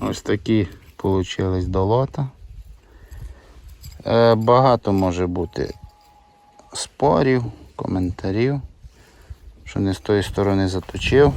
Ось такі получились долота. Е, Багато може бути спорів, коментарів, що не з тої сторони заточив.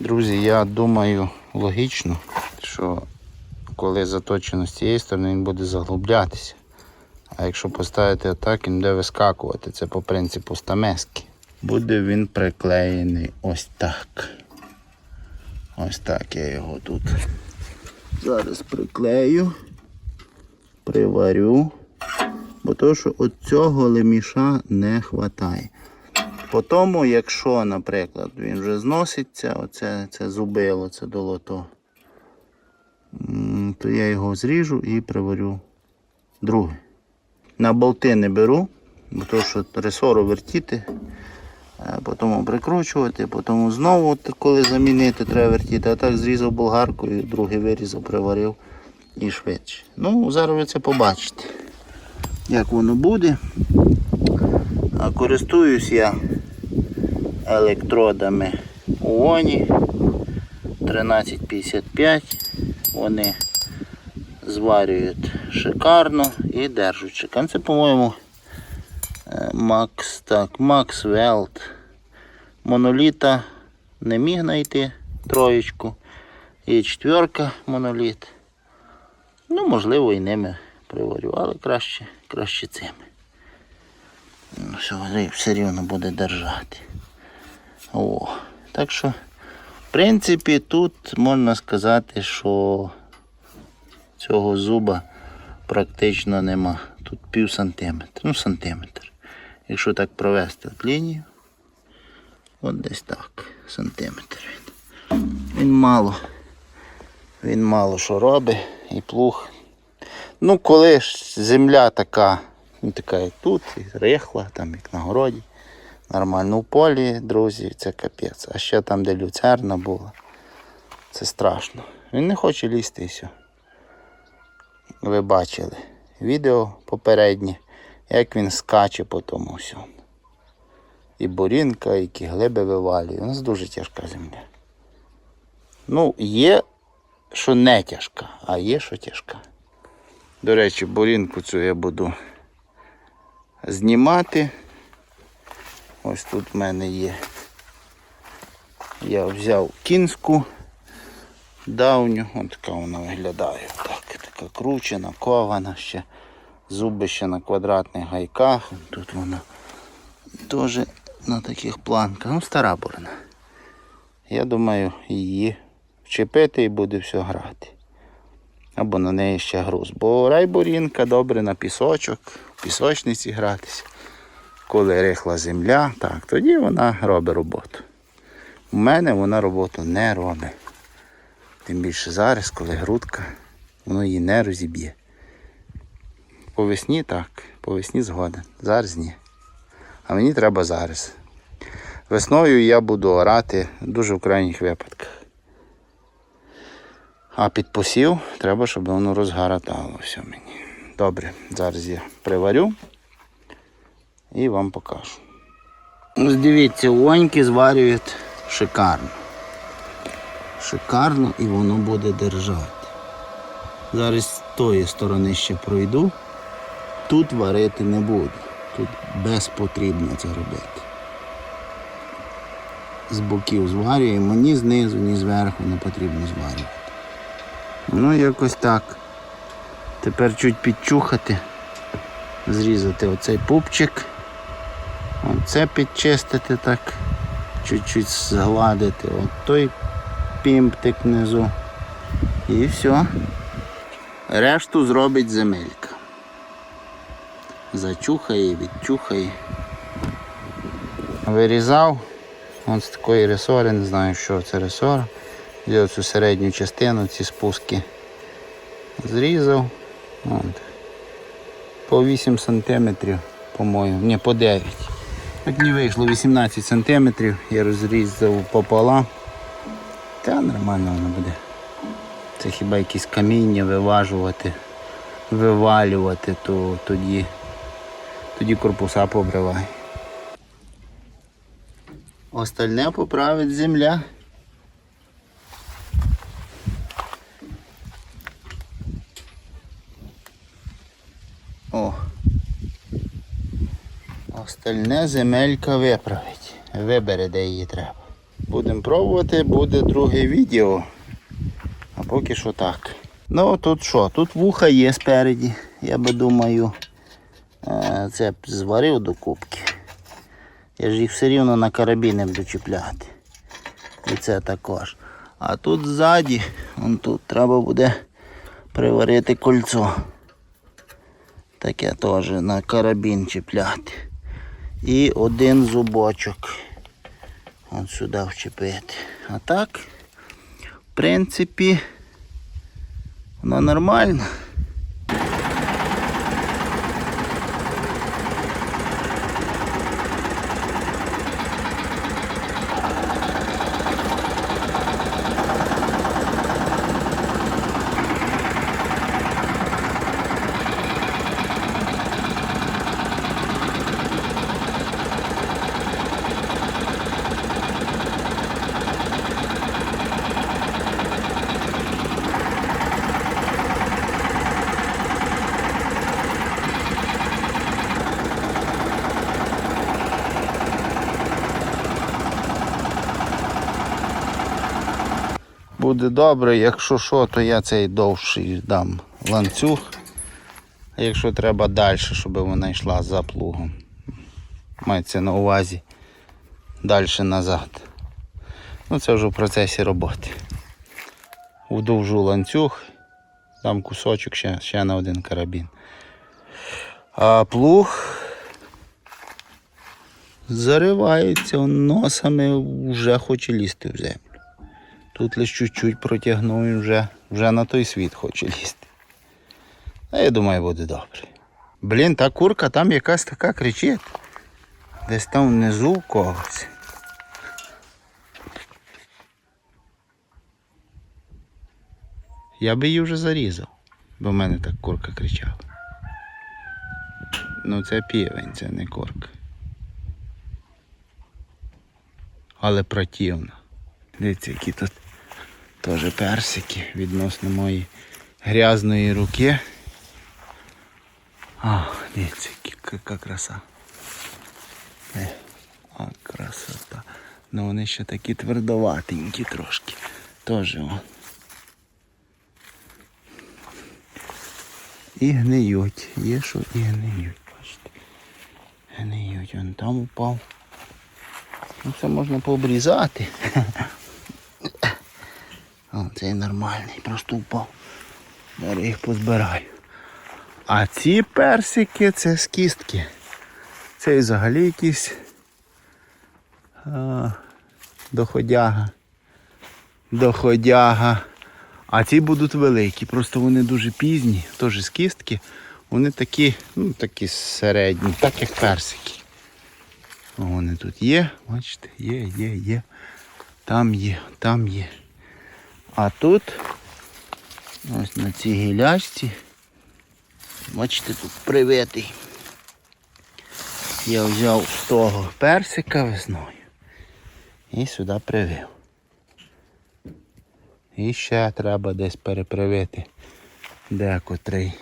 Друзі, я думаю логічно, що коли заточено з цієї сторони, він буде заглублятися. А якщо поставити отак, він буде вискакувати. Це по принципу стамески. Буде він приклеєний ось так. Ось так я його тут. Зараз приклею, приварю. Бо то, що от цього леміша не вистачає. По тому, якщо, наприклад, він вже зноситься, оце це зубило, це долото, то я його зріжу і приварю друге. На болти не беру, бо то, що ресору вертіти, потім прикручувати, потім знову, коли замінити, треба вертіти. А так зрізав болгаркою, другий вирізав, приварив і швидше. Ну, зараз ви це побачите, як воно буде. А користуюсь я електродами ООНі 1355. Вони зварюють шикарно і держать шикарно. Це, по-моєму, е, Макс, так, Макс Велт. Моноліта не міг знайти троєчку. І четверка моноліт. Ну, можливо, і ними приварю, але краще, краще цими. Ну, все, все рівно буде держати. О, так що, в принципі, тут можна сказати, що цього зуба практично нема. Тут пів сантиметра, ну сантиметр. Якщо так провести от лінію, от десь так, сантиметр він. Мало. Він мало що робить і плуг. Ну, коли ж земля така, ну, така як тут, і рихла, там як на городі. Нормально в полі, друзі, це капець. А ще там, де люцерна була, це страшно. Він не хоче лізти і все. Ви бачили відео попереднє, як він скаче по тому всьому. І бурінка, і які глиби вивалює. У нас дуже тяжка земля. Ну, є, що не тяжка, а є, що тяжка. До речі, бурінку цю я буду знімати. Ось тут в мене є. Я взяв кінську давню, ось така вона виглядає. Так, така кручена, кована ще. Зуби ще на квадратних гайках. Тут вона теж на таких планках. Ну, стара бурна. Я думаю, її вчепити і буде все грати. Або на неї ще груз. Бо райбурінка добре на пісочок, в пісочниці гратися. Коли рихла земля, так, тоді вона робить роботу. У мене вона роботу не робить. Тим більше зараз, коли грудка, воно її не розіб'є. По весні так, по весні згоден. Зараз ні. А мені треба зараз. Весною я буду орати дуже в крайніх випадках. А під посів треба, щоб воно розгаратало все мені. Добре, зараз я приварю і вам покажу. Ось дивіться, оньки зварюють шикарно. Шикарно і воно буде держати. Зараз з тої сторони ще пройду. Тут варити не буду. Тут безпотрібно це робити. З боків зварюємо, ні знизу, ні зверху не потрібно зварювати. Ну, якось так. Тепер чуть підчухати, зрізати оцей пупчик. Оце підчистити так, чуть-чуть згладити. От той пімптик внизу. І все. Решту зробить земелька. Зачухає, відчухає. Вирізав. Ось такої ресори, не знаю, що це ресора. Взяв цю середню частину, ці спуски зрізав. От. По 8 сантиметрів, по-моєму, ні, по 9. Так не вийшло 18 сантиметрів, я розрізав пополам. Та нормально воно буде. Це хіба якісь каміння виважувати, вивалювати, то тоді, тоді корпуса побривай. Остальне поправить земля. О. Остальне земелька виправить. Вибере, де її треба. Будемо пробувати, буде друге відео. А поки що так. Ну тут що, тут вуха є спереді. Я би думаю це зварив до кубки. Я ж їх все рівно на карабіни буду чіпляти. І це також. А тут ззаді, вон тут треба буде приварити кольцо. Таке теж на карабін чіпляти. І один зубочок. От сюди вчепити. А так, в принципі, воно нормально. Буде добре, якщо що, то я цей довший дам ланцюг. А якщо треба далі, щоб вона йшла за плугом. Мається на увазі далі назад. Ну це вже в процесі роботи. Вдовжу ланцюг, дам кусочок ще, ще на один карабін. А плуг заривається носами, вже хоче лізти в землю. Тут лише чуть-чуть протягнув і вже, вже на той світ хоче лізти. А я думаю, буде добре. Блін, та курка там якась така кричить. Десь там внизу в когось. Я би її вже зарізав, бо в мене так курка кричала. Ну це півень, це не курка. Але противна. Дивіться, які тут теж персики відносно моєї грязної руки. А, дивіться, яка- краса. Е, А, красота. Ну вони ще такі твердоватенькі трошки. Теж о. І гниють. Є що і гниють, бачите. Гниють. Вон там упав. Ну це можна пообрізати. Цей нормальний, просто впав. Зараз їх позбираю. А ці персики це з кістки. Це взагалі якийсь а, доходяга. Доходяга. А ці будуть великі, просто вони дуже пізні, теж з кістки. Вони такі, ну такі середні, так як персики. Вони тут є, бачите, є, є, є. Там є, там є. А тут, ось на цій гілячці, бачите, тут привитий. Я взяв з того персика весною і сюди привив. І ще треба десь перепривити декотрий.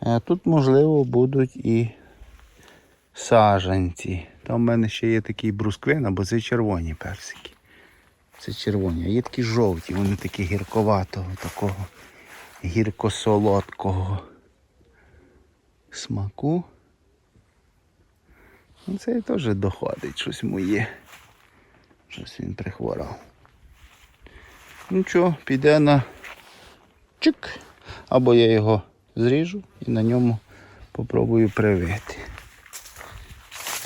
А тут, можливо, будуть і саджанці. Там в мене ще є такий брусквин, або це червоні персики. Це червоні. А є такі жовті, вони такі гірковатого, такого гірко-солодкого смаку. Ну, Це теж доходить щось моє. Щось він прихворав. Ну що, піде на чик. Або я його зріжу і на ньому попробую привити.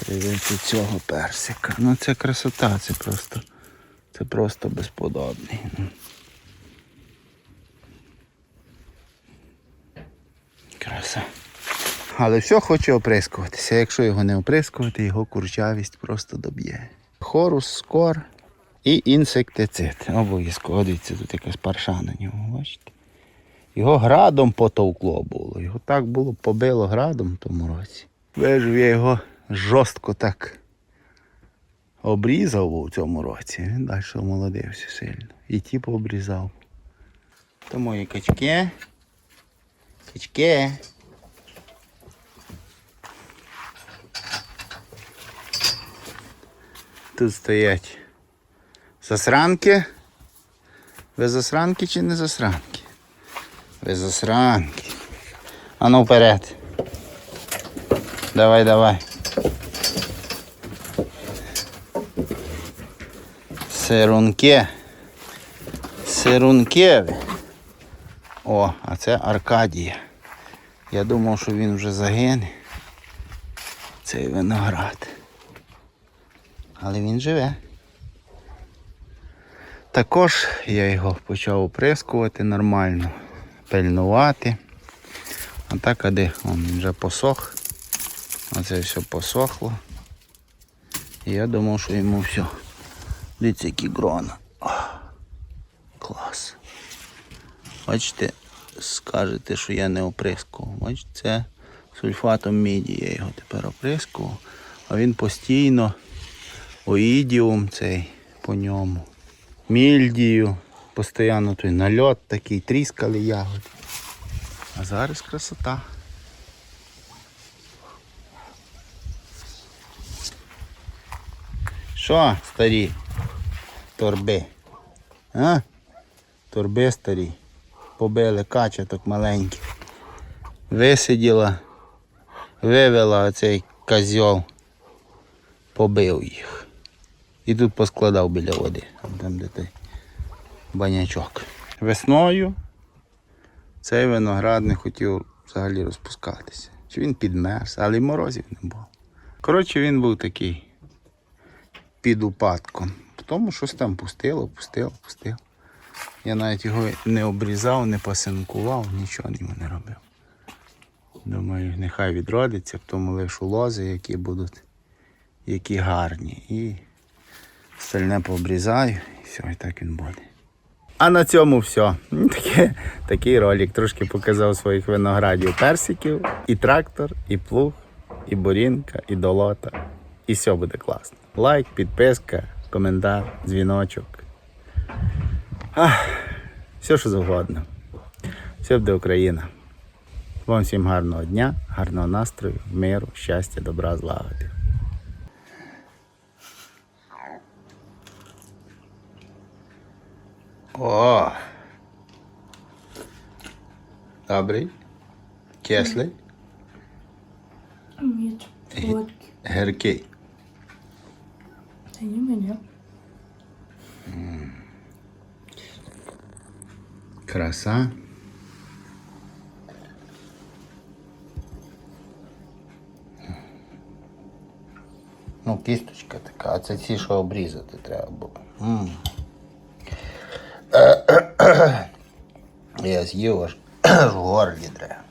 Привити цього персика. Ну це красота, це просто, це просто безподобний. Краса. Але все хоче оприскуватися. Якщо його не оприскувати, його курчавість просто доб'є. Хорус, скор і інсектицид. Обов'язково дивіться, тут якась парша на ньому, бачите? Його градом потовкло було. Його так було побило градом в тому році. Вижу, я його жорстко так обрізав у цьому році, далі молодився сильно. І ті пообрізав. То мої качки. Качки. Тут стоять засранки. Ви засранки чи не засранки? Ви засранки. А ну вперед. Давай, давай. Сирунки. Сирунки. О, а це Аркадія. Я думав, що він вже загине. Цей виноград. Але він живе. Також я його почав оприскувати нормально, пильнувати. А так, а де он вже посох. Оце все посохло. І я думав, що йому все. Дивіться, які грона. Клас. Бачите, скажете, що я не оприскував. Бачите, це сульфатом міді я його тепер оприскував. А він постійно оїдіум цей по ньому. Мільдію. Постійно той нальот такий, тріскали ягоди. А зараз красота. Що, старі? Торби? А? Торби старі. Побили качаток маленьких. Висиділа, вивела оцей козьол, побив їх. І тут поскладав біля води, там де той банячок. Весною цей виноград не хотів взагалі розпускатися. Чи він підмерз, але й морозів не було. Коротше, він був такий під упадком. Тому щось там пустило, пустило, пустило. Я навіть його не обрізав, не пасинкував, нічого йому не робив. Думаю, нехай відродиться, в тому лишу лози, які будуть, які гарні. І остальне пообрізаю, і все, і так він буде. А на цьому все. Таке, такий ролик. Трошки показав своїх виноградів персиків, і трактор, і плуг, і борінка, і долота. І все буде класно. Лайк, підписка, коментар, дзвіночок. Ах, все, що завгодно. Все буде Україна. Вам всім гарного дня, гарного настрою, миру, щастя, добра, злагоди. О! Добрий. Кислий. Сладкий. Гіркий. Да не меня. Краса. Ну, кісточка така, а це ці, що обрізати треба було. М. Я з'їв аж в горлі треба.